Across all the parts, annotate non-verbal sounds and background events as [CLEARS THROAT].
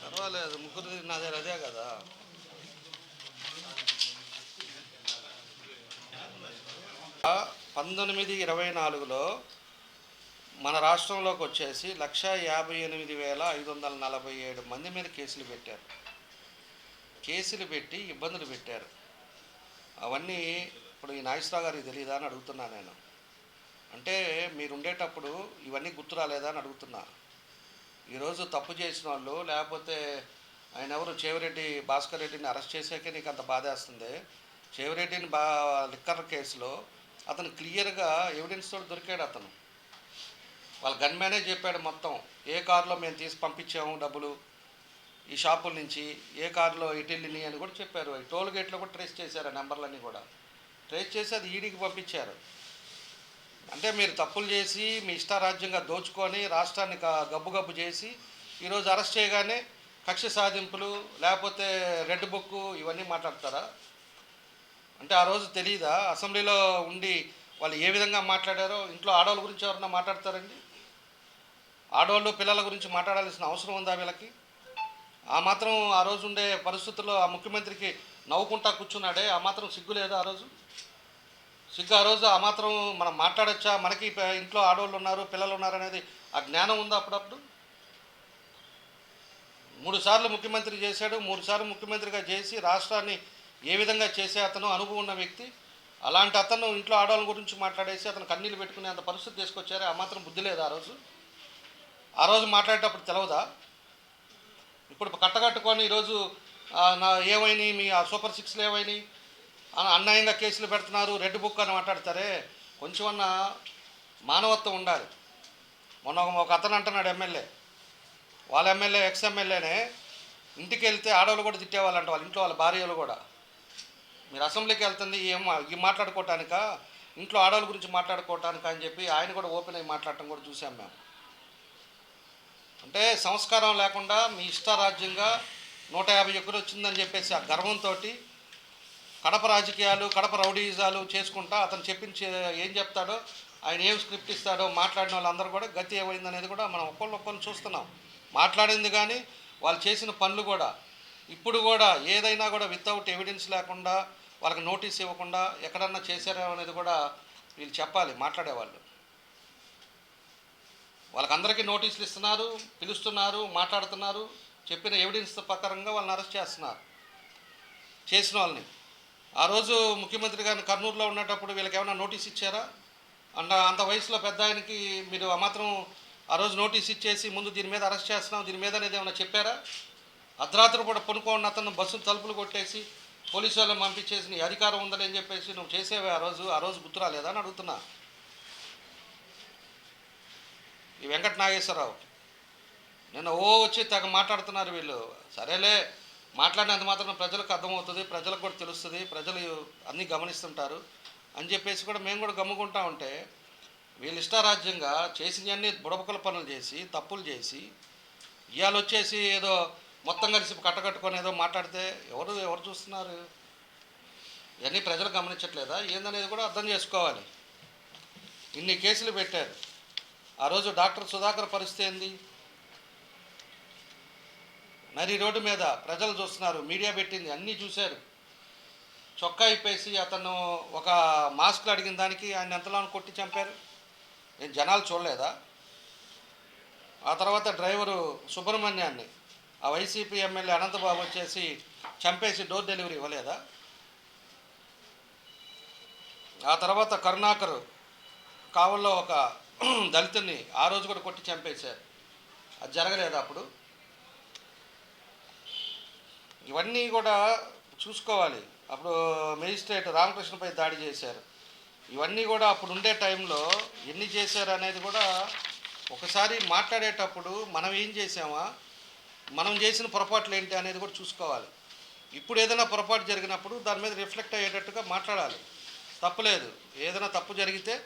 పర్వాలేదు ముగ్గురు నాదే అదే కదా. పంతొమ్మిది ఇరవై నాలుగులో మన రాష్ట్రంలోకి వచ్చేసి లక్ష యాభై ఎనిమిది వేల ఐదు వందల నలభై ఏడు మంది మీద కేసులు పెట్టారు. కేసులు పెట్టి ఇబ్బందులు పెట్టారు. అవన్నీ ఇప్పుడు ఈ నాగేశ్వరరావు గారికి తెలియదా అని అడుగుతున్నా నేను. అంటే మీరు ఉండేటప్పుడు ఇవన్నీ గుర్తు రాలేదా అని అడుగుతున్నా. ఈరోజు తప్పు చేసిన వాళ్ళు లేకపోతే ఆయన ఎవరు చేవిరెడ్డి భాస్కర్ రెడ్డిని అరెస్ట్ చేసాకే నీకు అంత బాధేస్తుంది చేవిరెడ్డిని బా లిక్కర్ కేసులో అతను క్లియర్గా ఎవిడెన్స్ తోటి దొరికాడు అతను. వాళ్ళ గన్మ్యానే చెప్పాడు మొత్తం. ఏ కారులో మేము తీసి పంపించాము డబ్బులు? ఈ షాపుల నుంచి ఏ కారులో ఇటెళ్ళిని అని కూడా చెప్పారు. టోల్ గేట్లో కూడా ట్రేస్ చేశారు ఆ నెంబర్లన్నీ కూడా. ట్రేస్ చేసి అది ఈడీకి పంపించారు. అంటే మీరు తప్పులు చేసి మీ ఇష్టారాజ్యంగా దోచుకొని రాష్ట్రాన్ని గబ్బు గబ్బు చేసి ఈరోజు అరెస్ట్ చేయగానే కక్ష సాధింపులు లేకపోతే రెడ్ బుక్ ఇవన్నీ మాట్లాడతారా? అంటే ఆ రోజు తెలియదా అసెంబ్లీలో ఉండి వాళ్ళు ఏ విధంగా మాట్లాడారో? ఇంట్లో ఆడవాళ్ళ గురించి ఎవరన్నా మాట్లాడతారండి? ఆడవాళ్ళు పిల్లల గురించి మాట్లాడాల్సిన అవసరం ఉందా వీళ్ళకి? ఆ మాత్రం ఆ రోజు ఉండే పరిస్థితుల్లో ఆ ముఖ్యమంత్రికి నవ్వుకుంటా కూర్చున్నాడే. ఆ మాత్రం సిగ్గు లేదా ఆ రోజు? సిగ్గు ఆ రోజు ఆ మాత్రం మనం మాట్లాడొచ్చా? మనకి ఇంట్లో ఆడవాళ్ళు ఉన్నారు పిల్లలు ఉన్నారు అనేది ఆ జ్ఞానం ఉందా అప్పుడప్పుడు? మూడు సార్లు ముఖ్యమంత్రి చేశాడు. మూడు సార్లు ముఖ్యమంత్రిగా చేసి రాష్ట్రాన్ని ఏ విధంగా చేసే అతను అనుభవం ఉన్న వ్యక్తి. అలాంటి అతను ఇంట్లో ఆడవాళ్ళ గురించి మాట్లాడేసి అతను కన్నీళ్ళు పెట్టుకునే అంత పరిస్థితి తీసుకొచ్చారే. ఆ మాత్రం బుద్ధి లేదా ఆ రోజు. ఆ రోజు మాట్లాడేటప్పుడు తెలవదా? ఇప్పుడు కట్టగట్టుకొని ఈరోజు నా ఏమైనాయి మీ ఆ సూపర్ సిక్స్లు ఏమైనాయి? అన్యాయంగా కేసులు పెడుతున్నారు రెడ్ బుక్ అని మాట్లాడతారే? కొంచెం మానవత్వం ఉండాలి. మొన్న ఒక- ఒక అతను అంటున్నాడు ఎమ్మెల్యే. వాళ్ళ ఎమ్మెల్యే ఎక్స్ ఎమ్మెల్యేనే ఇంటికి వెళ్తే ఆడవాళ్ళు కూడా తిట్టేవాళ్ళంట వాళ్ళ ఇంట్లో వాళ్ళ భార్యలు కూడా. మీరు అసెంబ్లీకి వెళ్తుంది ఏం ఈ మాట్లాడుకోవటానిక ఇంట్లో ఆడవాళ్ళ గురించి మాట్లాడుకోవటానిక అని చెప్పి ఆయన కూడా ఓపెన్ అయ్యి మాట్లాడటం కూడా చూసాం మేము. అంటే సంస్కారం లేకుండా మీ ఇష్టారాజ్యంగా నూట యాభై ఎకరు వచ్చిందని చెప్పేసి ఆ గర్వంతో కడప రాజకీయాలు కడప రౌడీజాలు చేసుకుంటా అతను చెప్పించే ఏం చెప్తాడో ఆయన ఏం స్క్రిప్ట్ ఇస్తాడో మాట్లాడిన వాళ్ళందరూ కూడా గతి ఏమైంది అనేది కూడా మనం ఒక్కళ్ళు ఒక్కళ్ళు చూస్తున్నాం. మాట్లాడింది కానీ వాళ్ళు చేసిన పనులు కూడా ఇప్పుడు కూడా ఏదైనా కూడా వితౌట్ ఎవిడెన్స్ లేకుండా వాళ్ళకి నోటీస్ ఇవ్వకుండా ఎక్కడన్నా చేశారేమో అనేది కూడా వీళ్ళు చెప్పాలి మాట్లాడేవాళ్ళు. వాళ్ళకందరికీ నోటీసులు ఇస్తున్నారు పిలుస్తున్నారు మాట్లాడుతున్నారు చెప్పిన ఎవిడెన్స్ ప్రకారంగా వాళ్ళని అరెస్ట్ చేస్తున్నారు. చేసిన వాళ్ళని. ఆ రోజు ముఖ్యమంత్రి గారిని కర్నూలులో ఉన్నప్పుడు వీళ్ళకి ఏమైనా నోటీస్ ఇచ్చారా? అండ్ అంత వయసులో పెద్ద ఆయనకి మీరు మాత్రం ఆ రోజు నోటీస్ ఇచ్చేసి ముందు దీని మీద అరెస్ట్ చేస్తున్నాం దీని మీద అనేది ఏమైనా చెప్పారా? అర్ధరాత్రి కూడా పనుకోండి అతను బస్సును తలుపులు కొట్టేసి పోలీసు వాళ్ళని పంపించేసి నీ అధికారం ఉందని చెప్పేసి నువ్వు చేసేవే ఆ రోజు ఆ రోజు గుర్తురాలేదా అని అడుగుతున్నా. ఈ వెంకట నాగేశ్వరరావు. నిన్న ఓ వచ్చి తెగ మాట్లాడుతున్నారు వీళ్ళు. సరేలే మాట్లాడినంత మాత్రం ప్రజలకు అర్థమవుతుంది ప్రజలకు కూడా తెలుస్తుంది ప్రజలు అన్నీ గమనిస్తుంటారు అని చెప్పేసి కూడా మేము కూడా గమ్ముకుంటా ఉంటే వీళ్ళు ఇష్టారాజ్యంగా చేసినవన్నీ బుడబుకల పనులు చేసి తప్పులు చేసి ఇవాళ వచ్చేసి ఏదో మొత్తం కలిసి కట్టకట్టుకొని ఏదో మాట్లాడితే ఎవరు ఎవరు చూస్తున్నారు? ఇవన్నీ ప్రజలు గమనించట్లేదా? ఏందనేది కూడా అర్థం చేసుకోవాలి. ఇన్ని కేసులు పెట్టారు. ఆ రోజు డాక్టర్ సుధాకర్ పరిస్థితి ఏంది? నరి రోడ్డు మీద ప్రజలు చూస్తున్నారు మీడియా పెట్టింది అన్నీ చూశారు. చొక్కా ఇప్పేసి అతను ఒక మాస్క్లు అడిగిన దానికి ఆయన ఎంతలో కొట్టి చంపారు? నేను జనాలు చూడలేదా? ఆ తర్వాత డ్రైవరు సుబ్రహ్మణ్యాన్ని ఆ వైసీపీ ఎమ్మెల్యే అనంతబాబు వచ్చేసి చంపేసి డోర్ డెలివరీ ఇవ్వలేదా? ఆ తర్వాత కరుణాకర్ కావల్లో ఒక [CLEARS THROAT] దళితుని ఆ రోజు కూడా కొట్టి చంపేశారు. అది జరగలేదు అప్పుడు? ఇవన్నీ కూడా చూసుకోవాలి. అప్పుడు మేజిస్ట్రేట్ రామకృష్ణపై దాడి చేశారు. ఇవన్నీ కూడా అప్పుడు ఉండే టైంలో ఎన్ని చేశారు అనేది కూడా ఒకసారి మాట్లాడేటప్పుడు మనం ఏం చేసామా మనం చేసిన పొరపాట్లు ఏంటి అనేది కూడా చూసుకోవాలి. ఇప్పుడు ఏదైనా పొరపాటు జరిగినప్పుడు దాని మీద రిఫ్లెక్ట్ అయ్యేటట్టుగా మాట్లాడాలి. తప్పులేదు. ఏదైనా తప్పు జరిగితే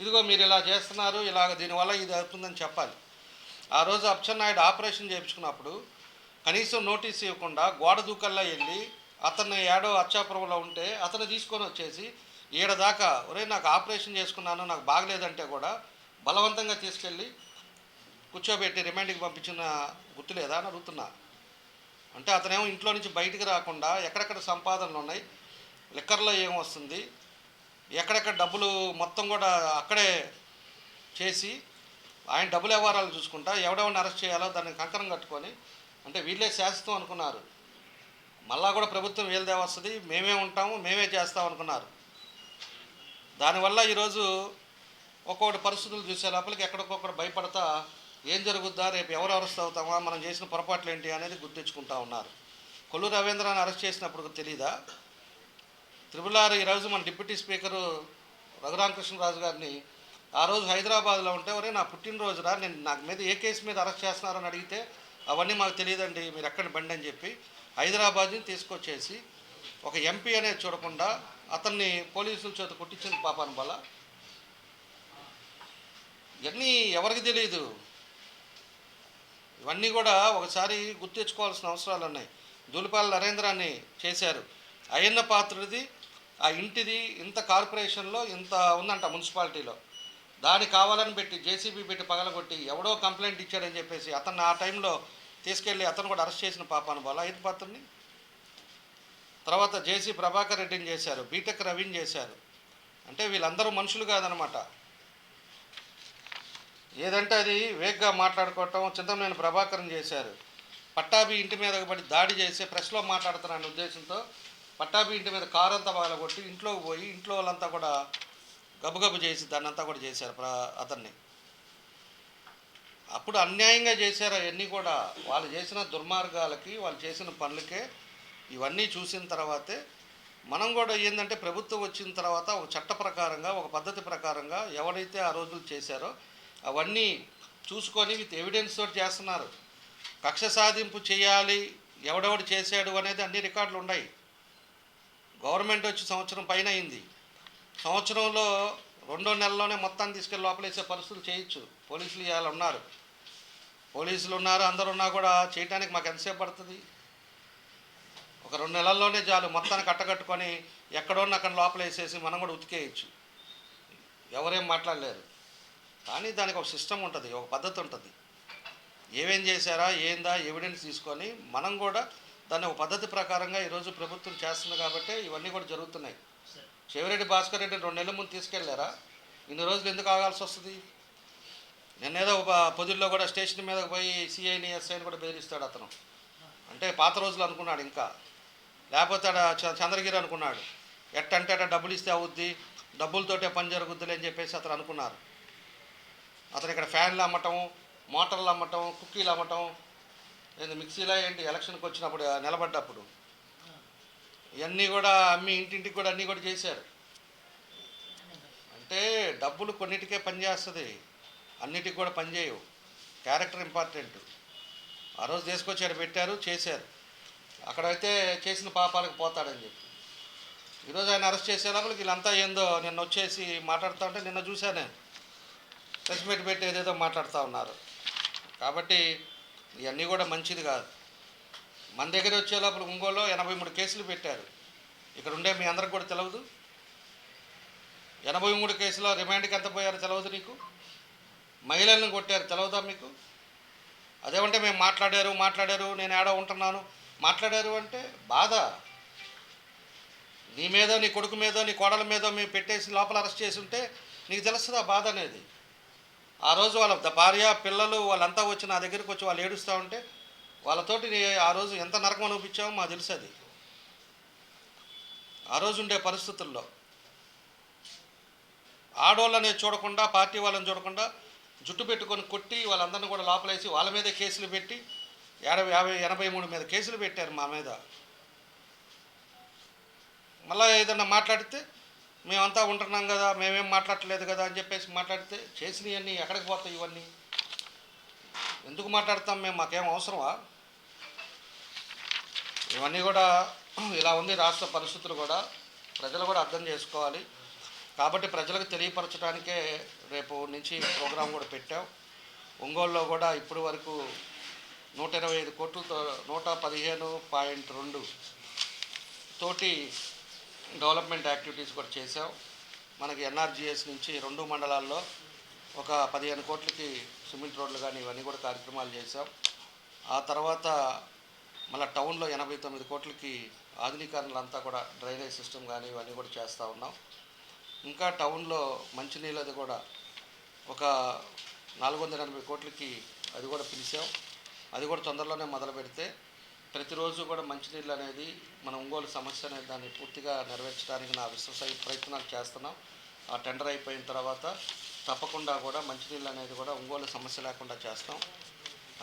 ఇదిగో మీరు ఇలా చేస్తున్నారు ఇలాగ దీనివల్ల ఇది అవుతుందని చెప్పాలి. ఆ రోజు అచ్చెన్నాయుడు ఆపరేషన్ చేయించుకున్నప్పుడు కనీసం నోటీస్ ఇవ్వకుండా గోడ దూకల్లా వెళ్ళి అతన్ని ఏడో అచ్చాపురంలో ఉంటే అతను తీసుకొని వచ్చేసి ఈడ దాకా ఒరే నాకు ఆపరేషన్ చేసుకున్నాను నాకు బాగలేదంటే కూడా బలవంతంగా తీసుకెళ్ళి కూర్చోబెట్టి రిమైండ్కి పంపించిన గుర్తు లేదా? అని అడుగుతున్నా. అంటే అతనేమో ఇంట్లో నుంచి బయటికి రాకుండా ఎక్కడెక్కడ సంపాదనలు ఉన్నాయి లిక్కర్లో ఏం వస్తుంది ఎక్కడెక్కడ డబ్బులు మొత్తం కూడా అక్కడే చేసి ఆయన డబ్బుల వ్యవహారాలు చూసుకుంటా ఎవడెవరిని అరెస్ట్ చేయాలో దాన్ని కంకణం కట్టుకొని అంటే వీళ్ళే శాశ్వతం అనుకున్నారు. మళ్ళా కూడా ప్రభుత్వం వీళ్ళదే వస్తుంది మేమే ఉంటాము మేమే చేస్తాం అనుకున్నారు. దానివల్ల ఈరోజు ఒక్కొక్కటి పరిస్థితులు చూసే లోపలికి ఎక్కడికొక్కడ భయపడతా ఏం జరుగుద్దా రేపు ఎవరు అరెస్ట్ అవుతామా మనం చేసిన పొరపాట్లు ఏంటి అనేది గుర్తించుకుంటా ఉన్నారు. కొల్లు రవీంద్రాన్ని అరెస్ట్ చేసినప్పుడు తెలీదా? త్రిపుల్ ఆర్ ఈరోజు మన డిప్యూటీ స్పీకరు రఘురామకృష్ణరాజు గారిని ఆ రోజు హైదరాబాద్లో ఉంటే ఒరే నా పుట్టినరోజురా నేను నాకు మీద ఏ కేసు మీద అరెస్ట్ చేస్తున్నారని అడిగితే అవన్నీ మాకు తెలియదండి మీరు ఎక్కడ బండి అని చెప్పి హైదరాబాద్ని తీసుకొచ్చేసి ఒక ఎంపీ అనేది చూడకుండా అతన్ని పోలీసుల చేత కొట్టించింది పాపాను బల. ఇవన్నీ ఎవరికి తెలియదు ఇవన్నీ కూడా ఒకసారి గుర్తించుకోవాల్సిన అవసరాలు ఉన్నాయి. దూలిపాల నరేంద్రాన్ని చేశారు. అయ్యన్న పాత్రది ఆ ఇంటిది ఇంత కార్పొరేషన్లో ఇంత ఉందంట మున్సిపాలిటీలో. దాన్ని కావాలని పెట్టి జేసీబీ పెట్టి పగలగొట్టి ఎవడో కంప్లైంట్ ఇచ్చాడని చెప్పేసి అతను ఆ టైంలో తీసుకెళ్ళి అతను కూడా అరెస్ట్ చేసిన పాపాను బాల ఐదు పాత్రని? తర్వాత జేసీ ప్రభాకర్ రెడ్డిని చేశారు బీటెక్ రవిని చేశారు. అంటే వీళ్ళందరూ మనుషులు కాదనమాట. ఏదంటే అది వేగ్గా మాట్లాడుకోవటం చింతమనేని ప్రభాకరం చేశారు. పట్టాభి ఇంటి మీద పడి దాడి చేసి ప్రెస్లో మాట్లాడుతున్నాను ఉద్దేశంతో పట్టాభి ఇంటి మీద కారు అంతా పగలగొట్టి ఇంట్లోకి పోయి ఇంట్లో వాళ్ళంతా కూడా గబగబు చేసి దాన్ని అంతా కూడా చేశారు ప్ర అతన్ని. అప్పుడు అన్యాయంగా చేశారు అవన్నీ కూడా. వాళ్ళు చేసిన దుర్మార్గాలకి వాళ్ళు చేసిన పనులకే ఇవన్నీ చూసిన తర్వాతే మనం కూడా ఏంటంటే ప్రభుత్వం వచ్చిన తర్వాత ఒక చట్ట ప్రకారంగా ఒక పద్ధతి ప్రకారంగా ఎవరైతే ఆ రోజులు చేశారో అవన్నీ చూసుకొని విత్ ఎవిడెన్స్ తోటి చేస్తున్నారు. కక్ష సాధింపు చేయాలి ఎవడెవడు చేశాడు అనేది అన్ని రికార్డులు ఉన్నాయి. గవర్నమెంట్ వచ్చి సంవత్సరం పైన అయింది. సంవత్సరంలో రెండో నెలలోనే మొత్తాన్ని తీసుకెళ్ళి లోపలేసే పరిస్థితులు చేయొచ్చు. పోలీసులు ఇవాళ ఉన్నారు. పోలీసులు ఉన్నారు అందరు ఉన్నా కూడా చేయడానికి మాకు ఎంతసేపు పడుతుంది? ఒక రెండు నెలల్లోనే చాలు మొత్తాన్ని కట్టకట్టుకొని ఎక్కడోన్న అక్కడ లోపలేసేసి మనం కూడా ఉతికేయచ్చు. ఎవరేం మాట్లాడలేరు. కానీ దానికి ఒక సిస్టమ్ ఉంటుంది ఒక పద్ధతి ఉంటుంది. ఏమేం చేశారా ఏందా ఎవిడెన్స్ తీసుకొని మనం కూడా దాన్ని ఒక పద్ధతి ప్రకారంగా ఈరోజు ప్రభుత్వం చేస్తుంది కాబట్టి ఇవన్నీ కూడా జరుగుతున్నాయి. చెవిరెడ్డి భాస్కర్ రెడ్డి రెండు నెలల ముందు తీసుకెళ్ళారా ఇన్ని రోజులు ఎందుకు ఆగాల్సి వస్తుంది? నిన్నేదో ఒక పొద్దుల్లో కూడా స్టేషన్ మీద పోయి సిఐని ఎస్ఐని కూడా బెదిరిస్తాడు అతను. అంటే పాత రోజులు అనుకున్నాడు ఇంకా. లేకపోతే చంద్రగిరి అనుకున్నాడు. ఎట్టంటే అట్ట డబ్బులు ఇస్తే అవుద్ది డబ్బులతోటే పని జరుగుద్దిలే అని చెప్పేసి అతను అనుకున్నారు. అతను ఇక్కడ ఫ్యాన్లు అమ్మటం మోటార్లు అమ్మటం కుక్కీలు అమ్మటం ఏంది మిక్సీలో ఏంటి ఎలక్షన్కి వచ్చినప్పుడు నిలబడ్డప్పుడు. ఇవన్నీ కూడా అమ్మి ఇంటింటికి కూడా అన్నీ కూడా చేశారు. అంటే డబ్బులు కొన్నిటికే పనిచేస్తుంది అన్నిటికి కూడా పనిచేయవు క్యారెక్టర్ ఇంపార్టెంట్. ఆ రోజు తీసుకొచ్చారు పెట్టారు చేశారు. అక్కడైతే చేసిన పాపాలకు పోతాడని చెప్పి. ఈరోజు ఆయన అరెస్ట్ చేసే వీళ్ళంతా ఏందో నిన్న వచ్చేసి మాట్లాడుతూ ఉంటే నిన్న చూశాను నేను. ప్రెస్ మీట్ పెట్టి ఏదేదో మాట్లాడుతూ ఉన్నారు. కాబట్టి ఇవన్నీ కూడా మంచిది కాదు. మన దగ్గర వచ్చే లోపల ఒంగోలులో ఎనభై మూడు కేసులు పెట్టారు. ఇక్కడ ఉండే మీ అందరికి కూడా తెలియదు ఎనభై మూడు కేసులో రిమాండ్కి ఎంత పోయారో తెలియదు నీకు? మహిళలను కొట్టారు తెలియదా మీకు? అదేమంటే మేము మాట్లాడారు మాట్లాడారు నేను ఏడో ఉంటున్నాను. మాట్లాడారు అంటే బాధ. నీ మీద నీ కొడుకు మీద నీ కోడల మీద మేము పెట్టేసి లోపల అరెస్ట్ చేసి ఉంటే నీకు తెలుస్తుంది ఆ బాధ అనేది? ఆ రోజు వాళ్ళ ద- భార్య పిల్లలు వాళ్ళంతా వచ్చి నా దగ్గరికి వచ్చి వాళ్ళు ఏడుస్తూ ఉంటే వాళ్ళతోటి ఆ రోజు ఎంత నరకం అనిపించామో మాకు తెలుసు అది. ఆ రోజు ఉండే పరిస్థితుల్లో ఆడవాళ్ళనే చూడకుండా పార్టీ వాళ్ళని చూడకుండా జుట్టు పెట్టుకొని కొట్టి వాళ్ళందరినీ కూడా లోపలేసి వాళ్ళ మీదే కేసులు పెట్టి యాభై యాభై ఎనభై మూడు మీద కేసులు పెట్టారు మా మీద. మళ్ళీ ఏదన్నా మాట్లాడితే మేమంతా ఉంటున్నాం కదా మేమేం మాట్లాడలేదు కదా అని చెప్పేసి మాట్లాడితే చేసినవన్నీ ఎక్కడికి పోతాయి ఇవన్నీ? ఎందుకు మాట్లాడతాం మేము? మాకేం అవసరమా? ఇవన్నీ కూడా ఇలా ఉంది రాష్ట్ర పరిస్థితులు కూడా. ప్రజలు కూడా అర్థం చేసుకోవాలి. కాబట్టి ప్రజలకు తెలియపరచడానికే రేపు నుంచి ప్రోగ్రాం కూడా పెట్టాం. ఒంగోలులో కూడా ఇప్పటి వరకు నూట ఇరవై ఐదు కోట్లతో నూట పదిహేను పాయింట్ రెండు తోటి డెవలప్మెంట్ యాక్టివిటీస్ కూడా చేసాం మనకి ఎన్ఆర్జీఎస్ నుంచి రెండు మండలాల్లో ఒక పదిహేను కోట్లకి సిమెంట్ రోడ్లు కానీ ఇవన్నీ కూడా కార్యక్రమాలు చేసాం ఆ తర్వాత మళ్ళీ టౌన్లో ఎనభై తొమ్మిది కోట్లకి ఆధునీకరణలంతా కూడా డ్రైనేజ్ సిస్టమ్ కానీ ఇవన్నీ కూడా చేస్తూ ఉన్నాం. ఇంకా టౌన్లో మంచినీళ్ళది కూడా ఒక నాలుగు వందల ఎనభై కోట్లకి అది కూడా పిలిచాం. అది కూడా తొందరలోనే మొదలు పెడితే ప్రతిరోజు కూడా మంచినీళ్ళు అనేది మన ఒంగోలు సమస్య అనేది దాన్ని పూర్తిగా నెరవేర్చడానికి నా విశ్వస ప్రయత్నాలు చేస్తున్నాం. ఆ టెండర్ అయిపోయిన తర్వాత తప్పకుండా కూడా మంచినీళ్ళు అనేది కూడా ఒంగోలు సమస్య లేకుండా చేస్తాం.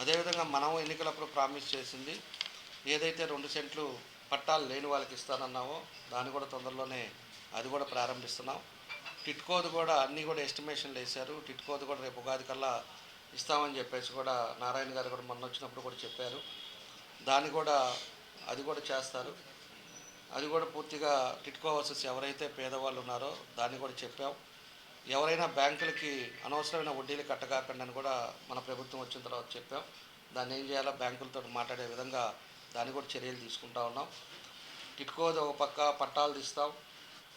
అదేవిధంగా మనం ఎన్నికలప్పుడు ప్రామిస్ చేసింది ఏదైతే రెండు సెంట్లు పట్టాలు లేని వాళ్ళకి ఇస్తానన్నావో దాన్ని కూడా తొందరలోనే అది కూడా ప్రారంభిస్తున్నాం. టిట్కోది కూడా అన్నీ కూడా ఎస్టిమేషన్లు వేశారు. టిట్కోది కూడా రేపు ఉగాది కల్లా ఇస్తామని చెప్పేసి కూడా నారాయణ గారు కూడా మొన్న వచ్చినప్పుడు కూడా చెప్పారు. దాన్ని కూడా అది కూడా చేస్తారు. అది కూడా పూర్తిగా టిట్కో ఎవరైతే పేదవాళ్ళు ఉన్నారో దాన్ని కూడా చెప్పాం. ఎవరైనా బ్యాంకులకి అనవసరమైన వడ్డీలు కట్టకాకండి అని కూడా మన ప్రభుత్వం వచ్చిన తర్వాత చెప్పాం. దాన్ని ఏం చేయాలో బ్యాంకులతో మాట్లాడే విధంగా దాన్ని కూడా చర్యలు తీసుకుంటా ఉన్నాం. టిట్కోది ఒక పక్క పట్టాలు తీస్తాం.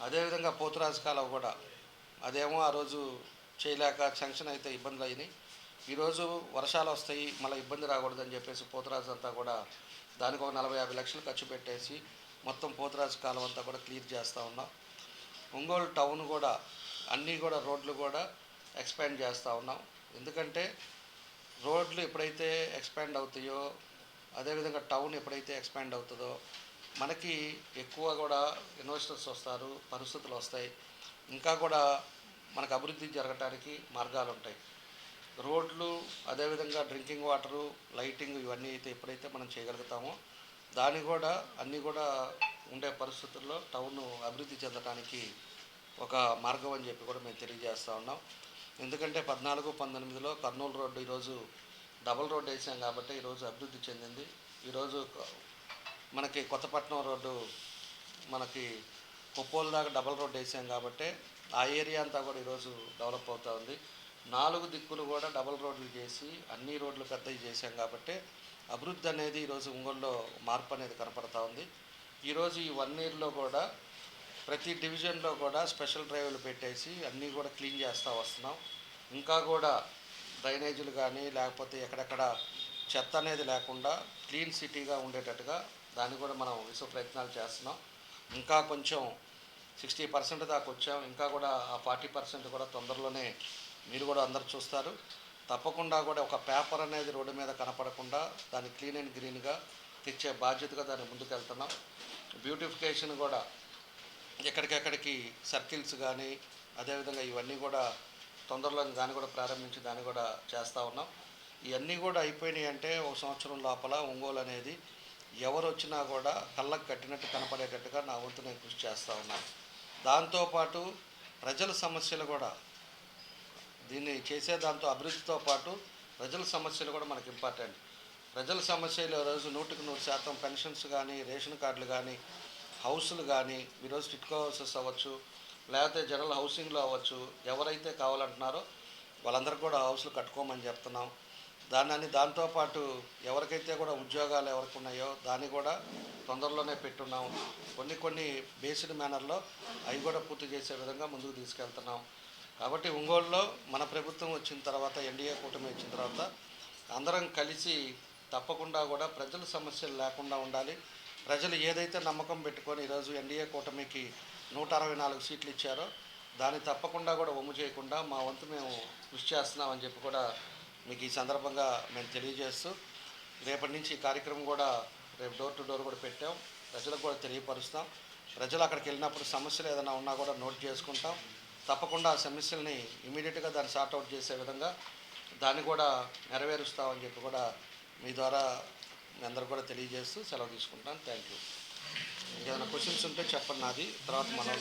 అదేవిధంగా పోతురాజకాలు కూడా. అదేమో ఆ రోజు చేయలేక శాంక్షన్ అయితే ఇబ్బందులు అయినాయి. ఈరోజు వర్షాలు వస్తాయి మళ్ళీ ఇబ్బంది రాకూడదని చెప్పేసి పోతురాజు అంతా కూడా దానికి ఒక నలభై యాభై లక్షలు ఖర్చు పెట్టేసి మొత్తం పోతురాజు కాలం అంతా కూడా క్లియర్ చేస్తూ ఉన్నాం. ఒంగోలు టౌన్ కూడా అన్నీ కూడా రోడ్లు కూడా ఎక్స్పాండ్ చేస్తూ ఉన్నాం. ఎందుకంటే రోడ్లు ఎప్పుడైతే ఎక్స్పాండ్ అవుతాయో అదేవిధంగా టౌన్ ఎప్పుడైతే ఎక్స్పాండ్ అవుతుందో మనకి ఎక్కువ కూడా ఇన్వెస్టర్స్ వస్తారు పరిస్థితులు వస్తాయి. ఇంకా కూడా మనకు అభివృద్ధి జరగటానికి మార్గాలు ఉంటాయి రోడ్లు అదేవిధంగా డ్రింకింగ్ వాటరు లైటింగ్ ఇవన్నీ అయితే ఎప్పుడైతే మనం చేయగలుగుతామో దాన్ని కూడా అన్నీ కూడా ఉండే పరిస్థితుల్లో టౌన్ అభివృద్ధి చెందడానికి ఒక మార్గం అని చెప్పి కూడా మేము తెలియజేస్తూ ఉన్నాం. ఎందుకంటే పద్నాలుగు పంతొమ్మిదిలో కర్నూలు రోడ్డు ఈరోజు డబుల్ రోడ్డు వేసాం కాబట్టి ఈరోజు అభివృద్ధి చెందింది. ఈరోజు మనకి కొత్తపట్నం రోడ్డు మనకి కొప్పోలు దాకా డబల్ రోడ్డు వేసాం కాబట్టి ఆ ఏరియా అంతా కూడా ఈరోజు డెవలప్ అవుతూ ఉంది. నాలుగు దిక్కులు కూడా డబల్ రోడ్లు చేసి అన్ని రోడ్లు పెద్దవి చేశాం కాబట్టి అభివృద్ధి అనేది ఈరోజు ఒంగోలులో మార్పు అనేది కనపడతా ఉంది. ఈరోజు ఈ వన్ ఇయర్లో కూడా ప్రతి డివిజన్లో కూడా స్పెషల్ డ్రైవ్లు పెట్టేసి అన్నీ కూడా క్లీన్ చేస్తూ వస్తున్నాం. ఇంకా కూడా డ్రైనేజీలు కానీ లేకపోతే ఎక్కడెక్కడ చెత్త అనేది లేకుండా క్లీన్ సిటీగా ఉండేటట్టుగా దాన్ని కూడా మనం విశ్వ ప్రయత్నాలు చేస్తున్నాం. ఇంకా కొంచెం సిక్స్టీ పర్సెంట్ దాకా వచ్చాం. ఇంకా కూడా ఆ ఫార్టీ పర్సెంట్ కూడా తొందరలోనే మీరు కూడా అందరు చూస్తారు. తప్పకుండా కూడా ఒక పేపర్ అనేది రోడ్డు మీద కనపడకుండా దాన్ని క్లీన్ అండ్ గ్రీన్గా తెచ్చే బాధ్యతగా దాన్ని ముందుకు వెళ్తున్నాం బ్యూటిఫికేషన్ కూడా ఎక్కడికెక్కడికి సర్కిల్స్ కానీ అదేవిధంగా ఇవన్నీ కూడా తొందరలో దాన్ని కూడా ప్రారంభించి దాన్ని కూడా చేస్తూ ఉన్నాం. ఇవన్నీ కూడా అయిపోయినాయి అంటే ఒక సంవత్సరం లోపల ఒంగోలు అనేది ఎవరు వచ్చినా కూడా కళ్ళకు కట్టినట్టు కనపడేటట్టుగా నా వంతు నేను కృషి చేస్తూ ఉన్నాను. దాంతోపాటు ప్రజల సమస్యలు కూడా దీన్ని చేసే దాంతో అభివృద్ధితో పాటు ప్రజల సమస్యలు కూడా మనకి ఇంపార్టెంట్ ప్రజల సమస్యలు రోజు నూటికి నూరు శాతం పెన్షన్స్ కానీ రేషన్ కార్డులు కానీ హౌసులు కానీ ఈరోజు టిట్కో హౌసెస్ అవ్వచ్చు లేకపోతే జనరల్ హౌసింగ్లో అవ్వచ్చు ఎవరైతే కావాలంటున్నారో వాళ్ళందరికీ కూడా హౌస్లు కట్టుకోమని చెప్తున్నాం. దాన్ని దాంతోపాటు ఎవరికైతే కూడా ఉద్యోగాలు ఎవరికి ఉన్నాయో దాన్ని కూడా తొందరలోనే పెట్టున్నాం. కొన్ని కొన్ని బేసిడ్ మేనర్లో అవి కూడా పూర్తి చేసే విధంగా ముందుకు తీసుకెళ్తున్నాం. కాబట్టి ఒంగోలులో మన ప్రభుత్వం వచ్చిన తర్వాత ఎన్డీఏ కూటమి వచ్చిన తర్వాత అందరం కలిసి తప్పకుండా కూడా ప్రజల సమస్యలు లేకుండా ఉండాలి. ప్రజలు ఏదైతే నమ్మకం పెట్టుకొని ఈరోజు ఎన్డీఏ కూటమికి నూట అరవై నాలుగు సీట్లు ఇచ్చారో దాన్ని తప్పకుండా కూడా ఒమ్ము చేయకుండా మా వంతు మేము కృషి చేస్తున్నామని చెప్పి కూడా మీకు ఈ సందర్భంగా మేము తెలియజేస్తూ రేపటి నుంచి ఈ కార్యక్రమం కూడా రేపు డోర్ టు డోర్ కూడా పెట్టాం. ప్రజలకు కూడా తెలియపరుస్తాం. ప్రజలు అక్కడికి వెళ్ళినప్పుడు సమస్యలు ఏదైనా ఉన్నా కూడా నోట్ చేసుకుంటాం. తప్పకుండా ఆ సమస్యల్ని ఇమీడియట్గా దాన్ని సార్ట్అవుట్ చేసే విధంగా దాన్ని కూడా నెరవేరుస్తామని చెప్పి కూడా మీ ద్వారా అందరూ కూడా తెలియజేస్తూ సెలవు తీసుకుంటాను. థ్యాంక్ యూ ఏదైనా క్వశ్చన్స్ ఉంటే చెప్పండి నాది. తర్వాత మనం